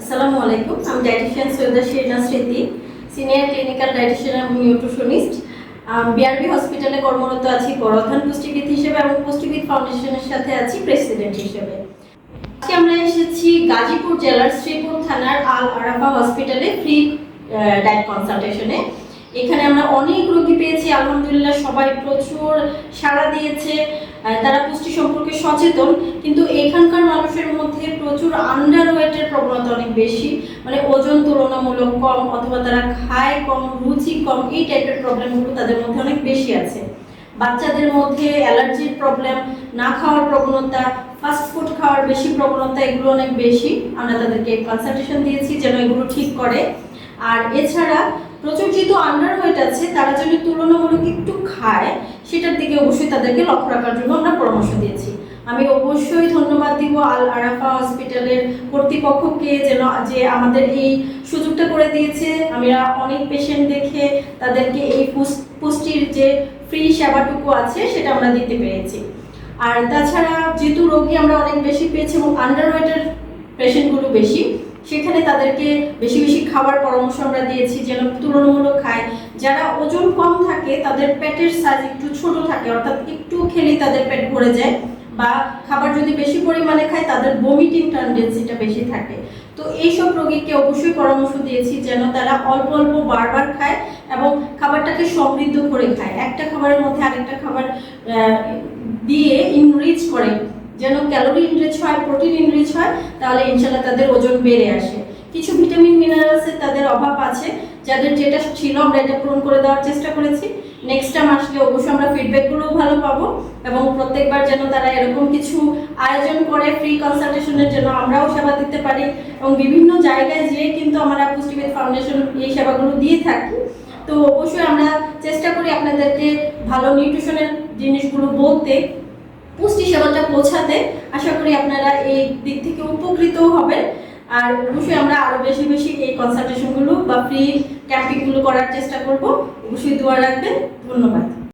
আসসালামু আলাইকুম। আমি dietitian Syeda Shirina Smriti, senior clinical dietitian এবং নিউট্রিশনিস্ট। বিআরবি হসপিটালে কর্মরত আছি প্রধান পুষ্টিবিদ হিসেবে এবং পুষ্টিবিদ ফাউন্ডেশনের সাথে আছি প্রেসিডেন্ট হিসেবে। আজকে আমরা এসেছি গাজীপুর জেলার শ্রীপুর থানার আল আরাফা হসপিটালে ফ্রি ডায়েট কনসালটেশনে। এখানে আমরা অনেক রোগী পেয়েছি, আলহামদুলিল্লাহ সবাই প্রচুর সাড়া দিয়েছে তারা পুষ্টি সম্পর্কে সচেতন, কিন্তু এখানকার মানুষের মধ্যে প্রচুর আন্ডার ওয়েটের প্রবণতা অনেক বেশি মানে ওজন তুলনামূলক কম, অথবা তারা খায় কম, রুচি কম, এই টাইপের প্রবলেমগুলো তাদের মধ্যে অনেক বেশি আছে। বাচ্চাদের মধ্যে অ্যালার্জির প্রবলেম না খাওয়ার প্রবণতা ফাস্ট ফুড খাওয়ার বেশি প্রবণতা, এগুলো অনেক বেশি। আমরা তাদেরকে কনসালটেশন দিয়েছি যেন এগুলো ঠিক করে। আর এছাড়া প্রচুর যেহেতু আন্ডার ওয়েট আছে, তারা যেন তুলনামূলক একটু খায়, সেটার দিকে অবশ্যই তাদেরকে লক্ষ্য রাখার জন্য আমরা পরামর্শ দিয়েছি। আমি অবশ্যই ধন্যবাদ দিব আল আরাফা হসপিটালের কর্তৃপক্ষকে যেন যে আমাদের এই সুযোগটা করে দিয়েছে। আমরা অনেক পেশেন্ট দেখে তাদেরকে এই পুষ- পুষ্টির যে ফ্রি সেবাটুকু আছে, সেটা আমরা দিতে পেরেছি। আর তাছাড়া যেহেতু রোগী আমরা অনেক বেশি পেয়েছি এবং আন্ডার ওয়েটের পেশেন্টগুলো বেশি সেখানে তাদেরকে বেশি বেশি খাবার পরামর্শ আমরা দিয়েছি, যেন তুলনামূলক খায়। যারা ওজন কম থাকে, তাদের পেটের সাইজ একটু ছোট থাকে, অর্থাৎ একটু খেলেই তাদের পেট ভরে যায়, বা খাবার যদি বেশি পরিমাণে খায়, তাদের বমিটিং টেন্ডেন্সিটা বেশি থাকে। তো এইসব রোগীকে অবশ্যই পরামর্শ দিয়েছি, যেন তারা অল্প অল্প বারবার খায় এবং খাবারটাকে সমৃদ্ধ করে খায়। একটা খাবারের মধ্যে আরেকটা খাবার দিয়ে ইনরিচ করে। যেন ক্যালোরি ইনরিচ হয় প্রোটিন ইনরিচ হয়, তাহলে ইনশাল্লাহ তাদের ওজন বেড়ে আসে। কিছু ভিটামিন মিনারেলসের তাদের অভাব আছে, যাদের যেটা ছিল আমরা এটা পূরণ করে দেওয়ার চেষ্টা করেছি। নেক্সট টাইম আসলে অবশ্যই আমরা ফিডব্যাকগুলোও ভালো পাবো এবং প্রত্যেকবার যেন তারা এরকম কিছু আয়োজন করে ফ্রি কনসালটেশনের জন্য আমরাও সেবা দিতে পারি এবং বিভিন্ন জায়গায় যেয়ে কিন্তু আমরা পুষ্টিবিদ ফাউন্ডেশন এই সেবাগুলো দিয়ে থাকি। তো অবশ্যই আমরা চেষ্টা করি আপনাদেরকে ভালো নিউট্রিশনের জিনিসগুলো বলতে। পুষ্টি সেবাটা পৌঁছাতে আশা করি আপনারা এই দিক থেকে উপকৃত হবেন। আর অবশ্যই আমরা আরও বেশি বেশি এই কনসালটেশনগুলো বা ফ্রি ক্যাম্পিংগুলো করার চেষ্টা করব। অবশ্যই দোয়া রাখবেন। ধন্যবাদ।